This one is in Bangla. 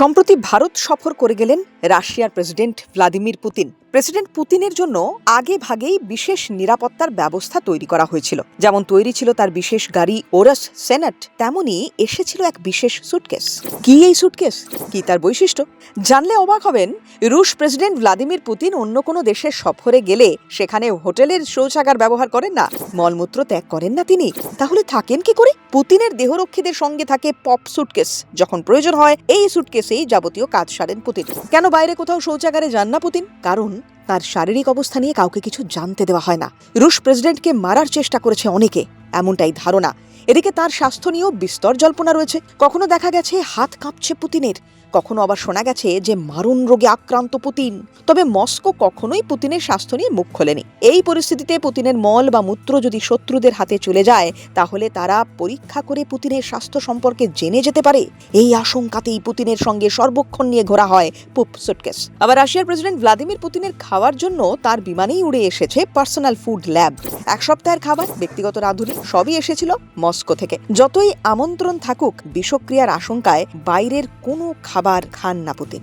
সম্প্রতি ভারত সফর করে গেলেন রাশিয়ার প্রেসিডেন্ট ভ্লাদিমির পুতিন। প্রেসিডেন্ট পুতিনের জন্য আগে ভাগেই বিশেষ নিরাপত্তার ব্যবস্থা তৈরি করা হয়েছিল। যেমন তৈরি ছিল তার বিশেষ গাড়ি ওরাস সেনেট তেমনই এসেছিল এক বিশেষ সুটকেস। কি এই সুটকেস? কি তার বৈশিষ্ট্য? জানলে অবাক হবেন, রুশ প্রেসিডেন্ট ভ্লাদিমির পুতিন অন্য কোনো দেশের সফরে গেলে সেখানে হোটেলের শৌচাগার ব্যবহার করেন না, মলমূত্র ত্যাগ করেন না তিনি। তাহলে থাকেন কি করে? পুতিনের দেহরক্ষীদের সঙ্গে থাকে পপ সুটকেস। যখন প্রয়োজন হয়, এই সুটকেসেই যাবতীয় কাজ সারেন পুতিন। কেন বাইরে কোথাও শৌচাগারে যান না পুতিন? কারণ তার শারীরিক অবস্থা নিয়ে কাউকে কিছু জানতে দেওয়া হয় না। রুশ প্রেসিডেন্টকে মারার চেষ্টা করেছে অনেকে। এমনটাই ধারণা। এদিকে তার স্বাস্থ্য নিয়েও বিস্তর জল্পনা রয়েছে। কখনো দেখা গেছে হাত কাঁপছে পুতিনের, কখনো আবার শোনা গেছে যে মারণ রোগে আক্রান্ত পুতিন। তবে মস্কো কখনোই পুতিনের স্বাস্থ্য নিয়ে মুখ খোলেনি। এই পরিস্থিতিতে পুতিনের মল বা মূত্র যদি শত্রুদের হাতে চলে যায়, তাহলে তারা পরীক্ষা করে পুতিনের স্বাস্থ্য সম্পর্কে জেনে যেতে পারে। এই আশঙ্কাতেই পুতিনের সঙ্গে সর্বক্ষণ নিয়ে ঘোরা হয় পুপ সুটকেস। আবার রাশিয়ার প্রেসিডেন্ট ভ্লাদিমির পুতিনের খাওয়ার জন্য তার বিমানেই উড়ে এসেছে পার্সোনাল ফুড ল্যাব। এক সপ্তাহের খাবার, ব্যক্তিগত রাঁধুনি সবই এসেছিল মস্কো থেকে। যতই আমন্ত্রণ থাকুক, বিষক্রিয়ার আশঙ্কায় বাইরের কোনো খাবার খান না পুতিন।